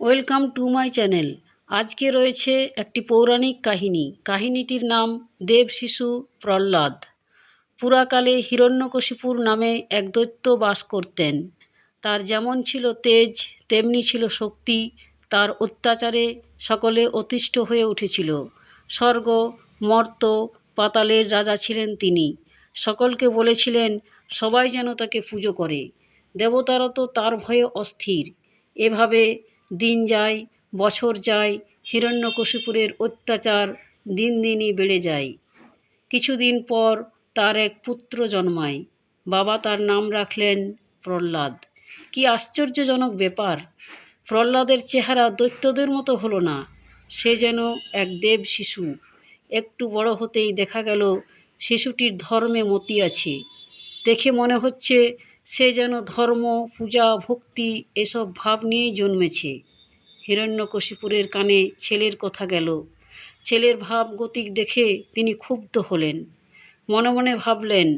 Welcome to my channel. আজকে রয়েছে একটি পৌরাণিক কাহিনী। কাহিনীটির নাম দেব শিশু প্রহ্লাদ। পুরাকালে হিরণ্যকশিপুর নামে এক দৈত্য বাস করতেন। তার যেমন ছিল তেজ, তেমনি ছিল শক্তি। তার অত্যাচারে সকলে অতিষ্ঠ হয়ে উঠেছিল। স্বর্গ, মর্ত, পাতালের রাজা ছিলেন তিনি। সকলকে বলেছিলেন, সবাই যেন তাকে পুজো করে। দেবতারা তো তার ভয়ে অস্থির। এভাবে দিন যায়, বছর যায়, হিরণ্যকশিপুরের অত্যাচার দিন দিনই বেড়ে যায়। কিছুদিন পর তার এক পুত্র জন্মায়। বাবা তার নাম রাখলেন প্রহ্লাদ। কি আশ্চর্যজনক ব্যাপার, প্রহ্লাদের চেহারা দৈত্যদের মতো হলো না। সে যেন এক দেব শিশু। একটু বড় হতেই দেখা গেল শিশুটির ধর্মে মতি আছে। দেখে মনে হচ্ছে সে যেন ধর্ম, পূজা, ভক্তি এসব ভাব নিয়েই জন্মেছে। হিরণ্যকশিপুরের কানে ছেলের কথা গেল। ছেলের ভাব গতিক দেখে তিনি ক্ষুব্ধ হলেন। মনে মনে ভাবলেন,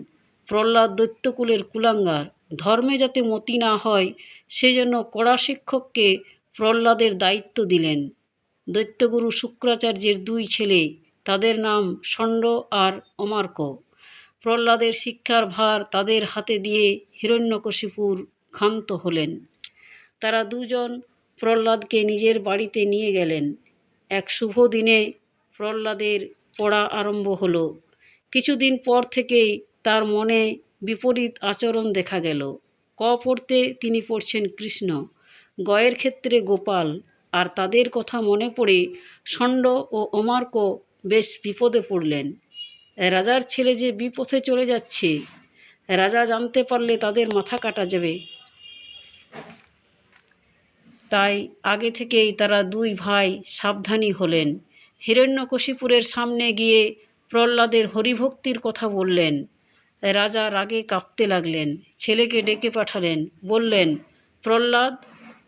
প্রহ্লাদ দৈত্যকুলের কুলাঙ্গার, ধর্মে যাতে মতি না হয় সেজন্য কড়া শিক্ষককে প্রহ্লাদের দায়িত্ব দিলেন। দৈত্যগুরু শুক্রাচার্যের দুই ছেলে, তাদের নাম ষণ্ড আর অমার্ক। প্রহ্লাদের শিক্ষার ভার তাদের হাতে দিয়ে হিরণ্যকশিপুর ক্ষান্ত হলেন। তারা দুজন প্রহ্লাদকে নিজের বাড়িতে নিয়ে গেলেন। এক শুভ দিনে প্রহ্লাদের পড়া আরম্ভ হলো। কিছুদিন পর থেকেই তার মনে বিপরীত আচরণ দেখা গেল। ক পড়তে তিনি পড়ছেন কৃষ্ণ, গয়ের ক্ষেত্রে গোপাল, আর তাদের কথা মনে পড়ে ষণ্ড ও অমার্ক বেশ বিপদে পড়লেন। রাজার ছেলে যে বিপথে চলে যাচ্ছে, রাজা জানতে পারলে তাদের মাথা কাটা যাবে। তাই আগে থেকেই তারা দুই ভাই সাবধানী হলেন। হিরণ্যকশিপুরের সামনে গিয়ে প্রহ্লাদের হরিভক্তির কথা বললেন। রাজা রাগে কাঁপতে লাগলেন। ছেলেকে ডেকে পাঠালেন। বললেন, প্রহ্লাদ,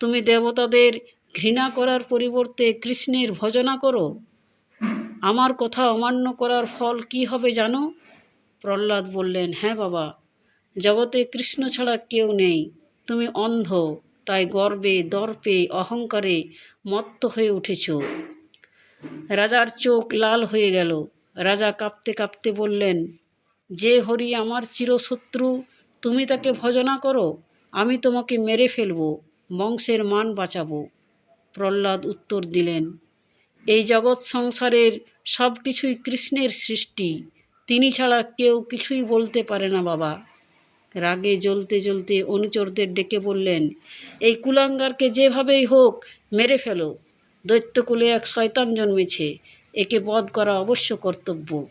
তুমি দেবতাদের ঘৃণা করার পরিবর্তে কৃষ্ণের ভজনা করো। আমার কথা অমান্য করার ফল কি হবে জানো? প্রহ্লাদ বললেন হ্যাঁ বাবা, জগতে কৃষ্ণ ছাড়া কেউ নেই। তুমি অন্ধ, তাই গর্বে, দর্পে, অহংকারে মত্ত হয়ে উঠেছ। রাজার চোখ লাল হয়ে গেল। রাজা কাঁপতে কাঁপতে বললেন, যে হরি আমার চিরশত্রু, তুমি তাকে ভজনা করো, আমি তোমাকে মেরে ফেলব, বংশের মান বাঁচাবো। প্রহ্লাদ উত্তর দিলেন, এই জগৎ সংসারের সব কিছুই কৃষ্ণের সৃষ্টি। তিনি ছাড়া কেউ কিছুই বলতে পারে না, বাবা। রাগে জ্বলতে জ্বলতে অনুচরদের ডেকে বললেন, এই কুলাঙ্গারকে যেভাবেই হোক মেরে ফেলো। দৈত্যকুলে এক শয়তান জন্মেছে। একে বধ করা অবশ্য কর্তব্য।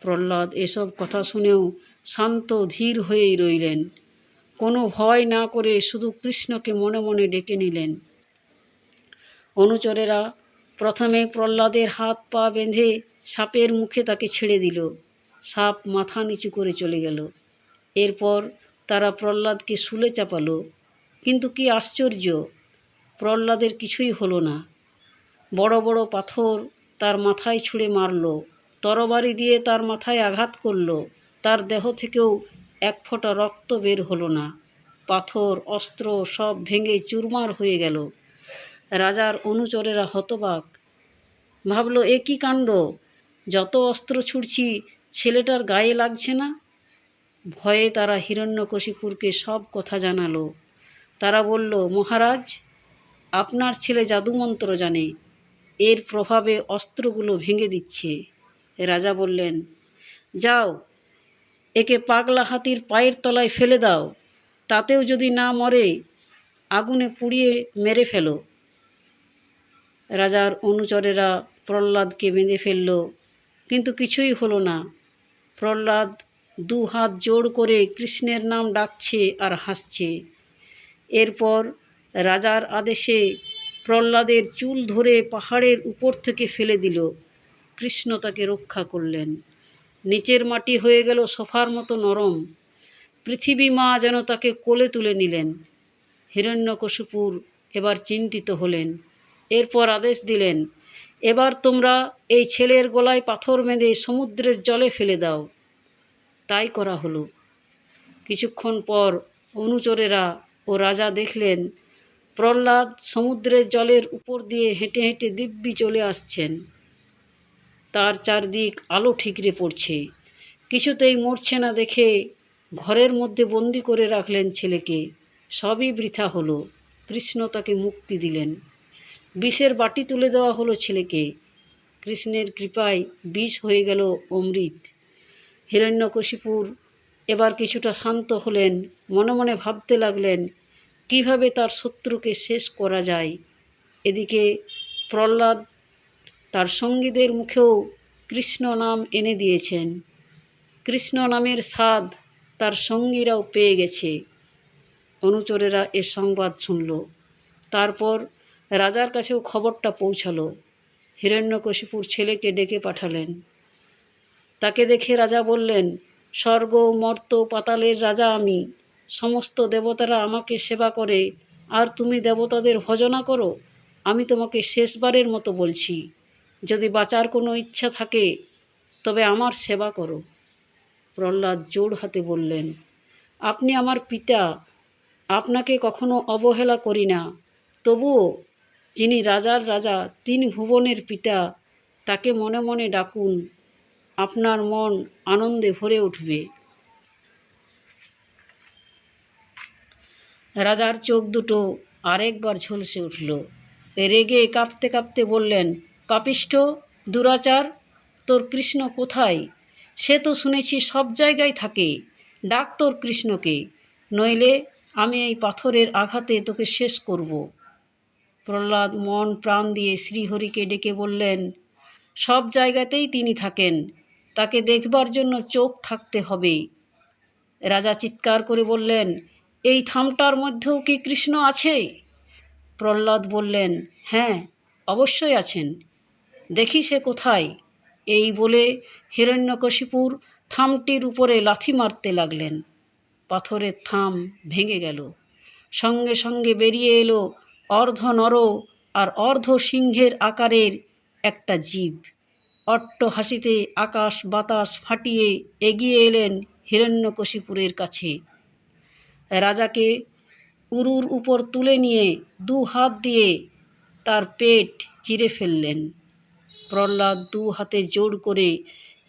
প্রহ্লাদ এসব কথা শুনেও শান্ত ধীর হয়েই রইলেন। কোনো ভয় না করে শুধু কৃষ্ণকে মনে মনে ডেকে নিলেন। অনুচরেরা প্রথমে প্রহ্লাদের হাত পা বেঁধে সাপের মুখে তাকে ছেড়ে দিল। সাপ মাথা নিচু করে চলে গেল। এরপর তারা প্রহ্লাদকে শুলে চাপালো। কিন্তু কি আশ্চর্য, প্রহ্লাদের কিছুই হলো না। বড় বড় পাথর তার মাথায় ছুঁড়ে মারল, তরবারি দিয়ে তার মাথায় আঘাত করল, তার দেহ থেকেও এক ফোঁটা রক্ত বের হলো না। পাথর, অস্ত্র সব ভেঙে চুরমার হয়ে গেল। রাজার অনুচরেরা হতবাক। ভাবল, এ কী কাণ্ড? যত অস্ত্র ছুড়ছি, ছেলেটার গায়ে লাগছে না? ভয়ে তারা হিরণ্যকশিপুরকে সব কথা জানালো। তারা বলল, মহারাজ, আপনার ছেলে জাদুমন্ত্র জানে, এর প্রভাবে অস্ত্রগুলো ভেঙে দিচ্ছে। রাজা বললেন, যাও, একে পাগলা হাতির পায়ের তলায় ফেলে দাও, তাতেও যদি না মরে, আগুনে পুড়িয়ে মেরে ফেলো। রাজার অনুচরেরা প্রহ্লাদকে বেঁধে ফেলল। কিন্তু কিছুই হলো না। প্রহ্লাদ দু হাত জোড় করে কৃষ্ণের নাম ডাকছে আর হাসছে। এরপর রাজার আদেশে প্রহ্লাদের চুল ধরে পাহাড়ের উপর থেকে ফেলে দিল। কৃষ্ণ তাকে রক্ষা করলেন। নিচের মাটি হয়ে গেল সোফার মতো নরম। পৃথিবী মা যেন তাকে কোলে তুলে নিলেন। হিরণ্যকশুপুর এবার চিন্তিত হলেন। এরপর আদেশ দিলেন, এবার তোমরা এই ছেলের গলায় পাথর বেঁধে সমুদ্রের জলে ফেলে দাও। তাই করা হলো। কিছুক্ষণ পর অনুচরেরা ও রাজা দেখলেন, প্রহ্লাদ সমুদ্রের জলের উপর দিয়ে হেঁটে হেঁটে দিব্যি চলে আসছেন। তার চারদিক আলো ঠিকরে পড়ছে। কিছুতেই মরছে না দেখে ঘরের মধ্যে বন্দি করে রাখলেন ছেলেকে। সবই বৃথা হলো। কৃষ্ণ তাকে মুক্তি দিলেন। বিষের বাটি তুলে দেওয়া হলো ছেলেকে। কৃষ্ণের কৃপায় বিষ হয়ে গেল অমৃত। হিরণ্যকশিপুর এবার কিছুটা শান্ত হলেন, মনে মনে ভাবতে লাগলেন, কীভাবে তার শত্রুকে শেষ করা যায়? এদিকে প্রহ্লাদ তার সঙ্গীদের মুখেও কৃষ্ণ নাম এনে দিয়েছেন। কৃষ্ণ নামের স্বাদ তার সঙ্গীরাও পেয়ে গেছে। অনুচরেরা এ সংবাদ শুনল। তারপর রাজার কাছেও খবরটা পৌঁছালো। হিরণ্যকশিপুর ছেলেকে ডেকে পাঠালেন। তাকে দেখে রাজা বললেন, স্বর্গ, মর্ত, পাতালের রাজা আমি। সমস্ত দেবতারা আমাকে সেবা করে। আর তুমি দেবতাদের ভজনা করো। আমি তোমাকে শেষবারের মতো বলছি, যদি বাঁচার কোনো ইচ্ছা থাকে, তবে আমার সেবা করো। প্রহ্লাদ জোর হাতে বললেন, আপনি আমার পিতা। আপনাকে কখনো অবহেলা করি না। তবুও যিনি রাজার রাজা, তিন ভুবনের পিতা, তাকে মনে মনে ডাকুন, আপনার মন আনন্দে ভরে উঠবে। রাজার চোখ দুটো আরেকবার ঝলসে উঠল। রেগে কাঁপতে কাঁপতে বললেন, পাপিষ্ঠ, দুরাচার, তোর কৃষ্ণ কোথায়? সে তো শুনেছি সব জায়গায় থাকে। ডাক তোর কৃষ্ণকে, নইলে আমি এই পাথরের আঘাতে তোকে শেষ করব। প্রহ্লাদ মন প্রাণ দিয়ে শ্রীহরিকে ডেকে বললেন, সব জায়গাতেই তিনি থাকেন। তাকে দেখবার জন্য চোখ থাকতে হবে। রাজা চিৎকার করে বললেন, এই থামটার মধ্যেও কি কৃষ্ণ আছে? প্রহ্লাদ বললেন হ্যাঁ অবশ্যই আছেন। দেখি সে কোথায়? এই বলে হিরণ্যকশিপুর থামটির উপরে লাথি মারতে লাগলেন। পাথরের থাম ভেঙে গেল। সঙ্গে সঙ্গে বেরিয়ে এলো অর্ধ নর আর অর্ধ সিংহের আকারের একটা জীব। অট্ট হাসিতে আকাশ বাতাস ফাটিয়ে এগিয়ে এলেন হিরণ্যকশিপুরের কাছে। রাজাকে উরুর উপর তুলে নিয়ে দু হাত দিয়ে তার পেট চিরে ফেললেন। প্রহ্লাদ দু হাতে জোর করে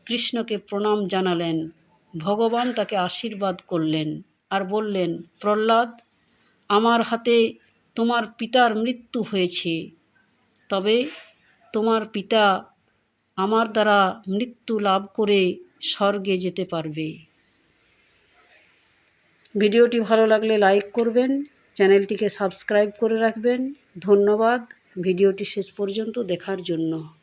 কৃষ্ণকে প্রণাম জানালেন। ভগবান তাকে আশীর্বাদ করলেন আর বললেন, প্রহ্লাদ, আমার হাতে তোমার পিতার মৃত্যু হয়েছে। তবে তোমার পিতা আমার দ্বারা মৃত্যু লাভ করে স্বর্গে যেতে পারবে। ভিডিওটি ভালো লাগলে লাইক করবেন, চ্যানেলটিকে সাবস্ক্রাইব করে রাখবেন। ধন্যবাদ, ভিডিওটি শেষ পর্যন্ত দেখার জন্য।